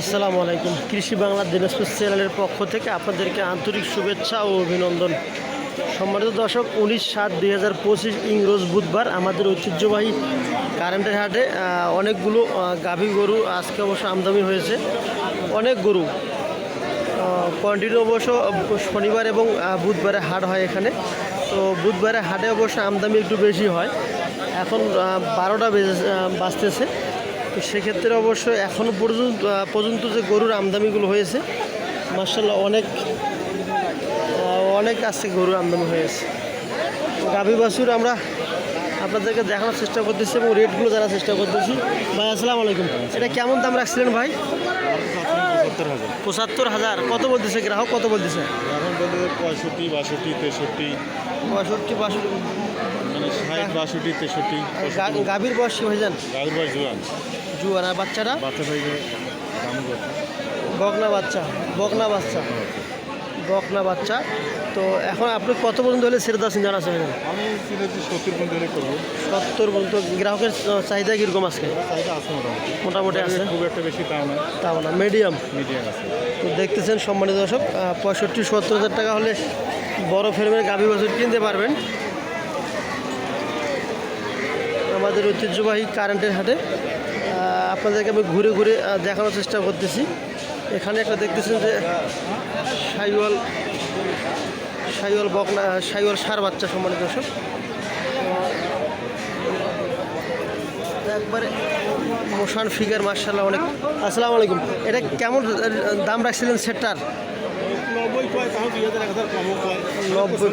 আসসালামু আলাইকুম। কৃষি বাংলা দিনাজপুর চ্যানেলের পক্ষ থেকে আপনাদেরকে আন্তরিক শুভেচ্ছা ও অভিনন্দন। সম্মানিত দর্শক, উনিশ সাত দুই হাজার পঁচিশ ইংরোজ বুধবার আমাদের ঐতিহ্যবাহী কারেন্টের হাটে অনেকগুলো গাভী গরু আজকে অবশ্য আমদানি হয়েছে। অনেক গরু কন্টিনিউ অবশ্য শনিবার এবং বুধবারে হাট হয় এখানে। তো বুধবারে হাটে অবশ্য আমদানি একটু বেশি হয়। এখন বারোটা বেজে বাজতেছে। তো সেক্ষেত্রে অবশ্য এখনও পর্যন্ত পর্যন্ত যে গরুর আমদানিগুলো হয়েছে মার্শাল্লাহ অনেক অনেক আজকে গরুর আমদানি হয়েছে। গাভী বাছুর আমরা আপনাদেরকে দেখানোর চেষ্টা করতেছি এবং রেটগুলো জানার চেষ্টা করতেছি। ভাই আসসালামু আলাইকুম। এটা কেমন দাম রাখছিলেন ভাই? পঁচাত্তর হাজার। কত বলতেছে গ্রাহক? কত বলতেছে? এখন বলতে পঁয়ষট্টি বাষট্টি তেষট্টি। পঁয়ষট্টি বাষট্টি। ষাট বাষট্টি তেষট্টি গাভীর বয়স কি ভাইজান? গাড়ির বয়স জোয়ান। জুয়ান আর বাচ্চাটা? বাচ্চা কত? বকনা বাচ্চা বকনা বাচ্চা। বকনা বাচ্চা। তো এখন আপনি কত পর্যন্ত হলে ছেড়ে দেওয়া জানা আছে আমি সত্তর পর্যন্ত হলে করব। সত্তর পর্যন্ত। গ্রাহকের চাহিদা কীরকম আজকে? চাহিদা আছে মোটামুটি। মোটামুটি আছে? খুব একটা বেশি তাও না। তাও না মিডিয়াম মিডিয়াম আছে। তো দেখতেছেন সম্মানিত দর্শক পঁয়ষট্টি সত্তর হাজার টাকা হলে বড় ফ্রেমের গাভী বাছুর কিনতে পারবেন। আমাদের ঐতিহ্যবাহী কারেন্টের হাটে। আপনাদেরকে আমি ঘুরে ঘুরে দেখানোর চেষ্টা করতেছি। এখানে একটা দেখতেছেন যে সাইওয়াল সাইওয়াল বকনা সাইওয়াল সার বাচ্চা সম্মানিত দর্শক। একবারে মোশান ফিগার মার্শাল্লাহ অনেক। আসসালামু আলাইকুম। এটা কেমন দাম রাখছিলেন সেটটার? নব্বই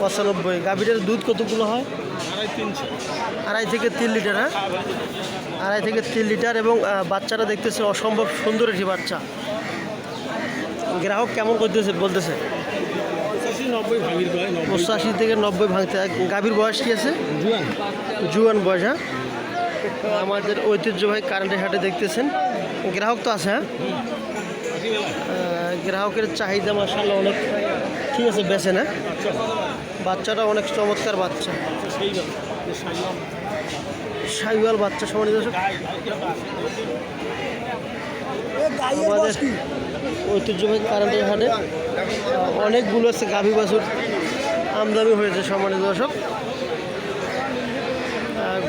পঁচানব্বই। গাভীটার দুধ কতগুলো হয়? আড়াই থেকে তিন লিটার হ্যাঁ? আড়াই থেকে তিন লিটার এবং বাচ্চাটা দেখতেছে অসম্ভব সুন্দর একটি বাচ্চা। গ্রাহক কেমন করতেছে বলতেছে? পঁচাশি থেকে নব্বই ভাঙতে গাভীর বয়স কি আছে? জুয়ান। জুয়ান বয়স হ্যাঁ? আমাদের ঐতিহ্যবাহী কারেন্টের হাটে দেখতেছেন। গ্রাহক তো আছে হ্যাঁ? গ্রাহকের চাহিদা মাসাল্লাহ অনেক। ঠিক আছে বেছে না? বাচ্চাটা অনেক চমৎকার বাচ্চা। সেই সাইওয়াল বাচ্চা সমানি দর্শক। আমাদের ঐতিহ্যবাহী কারেন্টের হাটে আহ, অনেকগুলো আছে গাভী বাছুর আমদানি হয়েছে সম্মানিত দর্শক।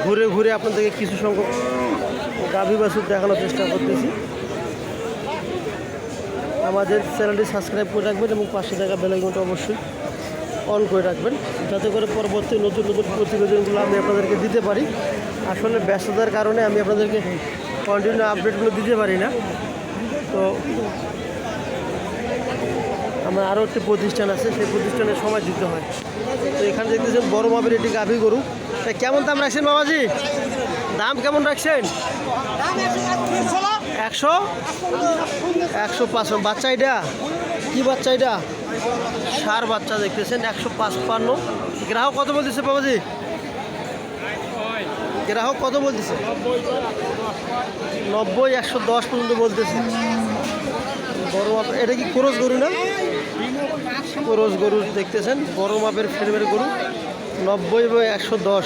ঘুরে ঘুরে আপনাদেরকে কিছু সংখ্যক গাভী বাছুর দেখানোর চেষ্টা করতেছি। আমাদের চ্যানেলটি সাবস্ক্রাইব করে রাখবেন এবং পাশে থাকা বেলাইকনটা অবশ্যই অন করে রাখবেন। যাতে করে পরবর্তী নতুন নতুন প্রতিবেদনগুলো আমি আপনাদেরকে দিতে পারি। আসলে ব্যস্ততার কারণে আমি আপনাদেরকে কন্টিনিউ আপডেটগুলো দিতে পারি না। তো আমার আরও একটি প্রতিষ্ঠান আছে, সেই প্রতিষ্ঠানের সময় দিতে হয়। তো এখানে দেখতেছেন বড় মাপের একটি গাভী গরু। তা কেমন দাম রাখছেন বাবাজি? দাম কেমন রাখছেন? একশো? একশো পাঁচ বাচ্চা এটা? কি বাচ্চা এটা? সার বাচ্চা দেখতেছেন, একশো পাঁচপান্ন গ্রাহক কত বলতেছে বাবাজি? গ্রাহক কত বলতেছে? নব্বই, একশো দশ পর্যন্ত বলতেছে। বড় মাপ এটা কি খরচ গরু না? কোরস গরু দেখতেছেন, বড় মাপের ফ্রেমের গরু। নব্বই বা একশো দশ।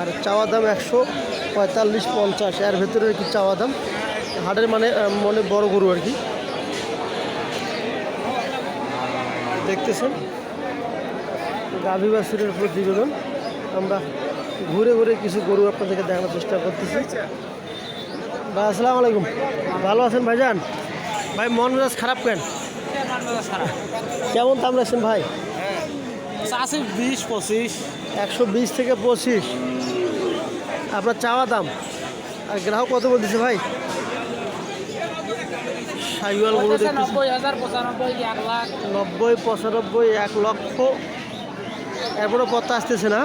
আর চাওয়া দাম একশো পঁয়তাল্লিশ পঞ্চাশ। এর ভেতরে কি চাওয়া দাম। হাটের মানে মানে বড় গরু আর কি। দেখতেছেন? গাভী বাছুরের প্রতিবেদন। আমরা ঘুরে ঘুরে কিছু গরু আপনাদেরকে দেখানোর চেষ্টা করতেছি। ভাই আসসালামু আলাইকুম। ভালো আছেন ভাইজান? ভাই মন মেজাজ খারাপ কেন? কেমন দাম রাখছেন ভাই? আছে বিশ পঁচিশ। একশো বিশ থেকে পঁচিশ। আপনার চাওয়া দাম? আর গ্রাহক কত বলতেছে ভাই? সাইওয়াল গরু নব্বই পঁচানব্বই এক লক্ষ। এরপরে কত আসতেছে না।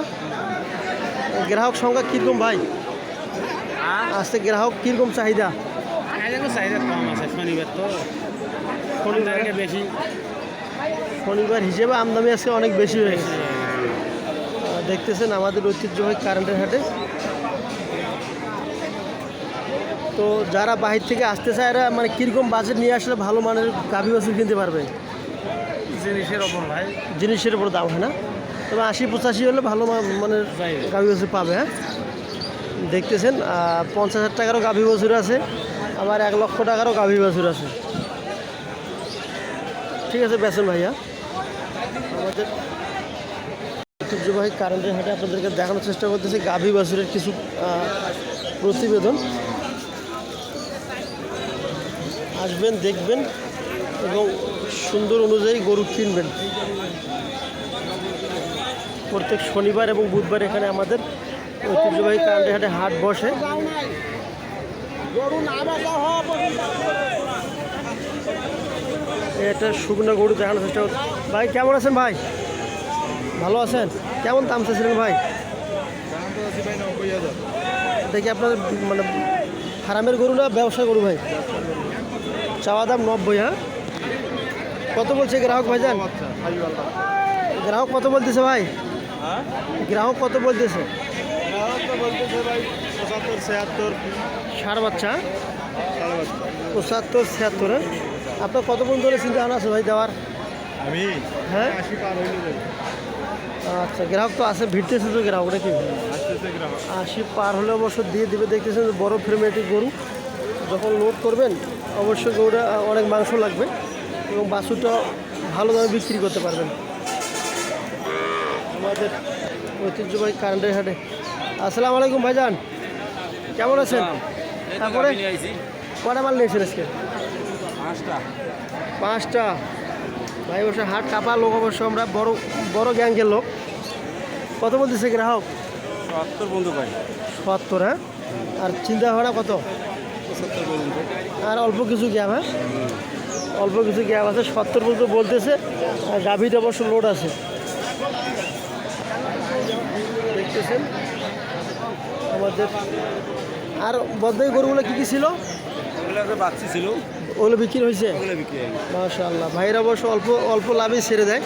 গ্রাহক সংখ্যা কীরকম ভাই? আসতে গ্রাহক কীরকম চাহিদা? চাহিদা কম আছে শনিবার তো। বেশি। শনিবার হিসেবে আমদানি আজকে অনেক বেশি হয়ে গেছে। দেখতেছেন আমাদের ঐতিহ্যবাহী কারেন্টের হাটে। তো যারা বাহির থেকে আসতে চায় এরা মানে কীরকম বাজেট নিয়ে আসলে ভালো মানের গাভী বাছুর কিনতে পারবে? জিনিসের ওপর ভাই। জিনিসের ওপর দাম হয় না? তবে আশি পঁচাশি হলে ভালো মানের গাভী বাছুর পাবে হ্যাঁ? দেখতেছেন পঞ্চাশ হাজার টাকারও গাভী বাছুর আছে আমার এক লক্ষ টাকারও গাভী বাছুর আছে। ঠিক আছে বেসন ভাইয়া। আমাদের ঐতিহ্যবাহী কারেন্টের হাটে আপনাদেরকে দেখানোর চেষ্টা করতেছি, গাভী বাছুরের কিছু প্রতিবেদন। আসবেন, দেখবেন, এবং সুন্দর অনুযায়ী গরু কিনবেন। প্রত্যেক শনিবার এবং বুধবার এখানে আমাদের ঐতিহ্যবাহী কারেন্টের হাটে হাট বসে। এটা শুকনো গরু দেখানোর চেষ্টা করছি। ভাই, কেমন আছেন ভাই? ভালো আছেন? কেমন দাম চাইছিলেন ভাই? দেখি আপনার মানে ফার্মের গরু না ব্যবসা গরু ভাই? চাওয়া দাম নব্বই হ্যাঁ? কত বলছে গ্রাহক ভাই ভাইজান? গ্রাহক কত বলতেছে ভাই? গ্রাহক কত বলতেছে? ষাট বাচ্চা পঁচাত্তর, ছিয়াত্তর হ্যাঁ? আপনার কত পর্যন্ত হলে চিন্তা ভাবনা আছে ভাই দেওয়ার আমি হ্যাঁ? আচ্ছা গ্রাহক তো আছে ভিড়তেছে তো গ্রাহক নাকি? আসতেছে গ্রাহক। আশি পার হলে অবশ্য দিয়ে দিবে দেখতেছেন যে বড় ফ্রেমেটিক গরু। যখন লোড করবেন অবশ্যই গরুটা অনেক মাংস লাগবে এবং বাছুরটা ভালো দামে বিক্রি করতে পারবেন। আমাদের ঐতিহ্যবাহী কারেন্টের হাটে। আসসালামু আলাইকুম ভাইজান। কেমন আছেন? তারপরে? কটা মাল নিয়েছেন আজকে? পাঁচটা। ভাই অবশ্য হাট কাপা লোক অবশ্য আমরা বড় বড় গ্যাংকের লোক। কত বলতেছে গ্রাহক? সত্তর বন্ধু ভাই। সত্তর হ্যাঁ? আর চিন্তা ভাবনা কত? আর অল্প কিছু গ্যাপ হ্যাঁ? অল্প কিছু গ্যাপ আছে সত্তর পর্যন্ত বলতেছে আর গাভীটা অবশ্য লোড আছে। দেখতেছেন? আমাদের আর বদনাই গরুগুলো কী কী ছিল? বাচ্চি ছিল। ওগুলো বিক্রি হয়েছে? হয়ে মাশাআল্লাহ। ভাইরা অবশ্য অল্প অল্প লাভেই ছেড়ে দেয়।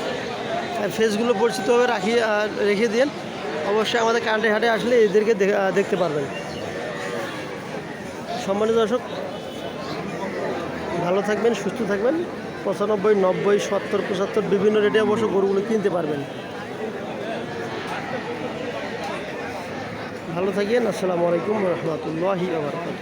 আর ফেসগুলো পরিচিতভাবে আর রেখে দিন অবশ্যই আমাদের কান্টে হাটে আসলে এদেরকে দেখতে পারবেন। সম্মানিত দর্শক ভালো থাকবেন সুস্থ থাকবেন। পঁচানব্বই নব্বই সত্তর পঁচাত্তর বিভিন্ন রেটে অবশ্য গরুগুলো কিনতে পারবেন। ভালো থাকেন। আসসালামু আলাইকুম রহমতুল্লাহি আবরকাত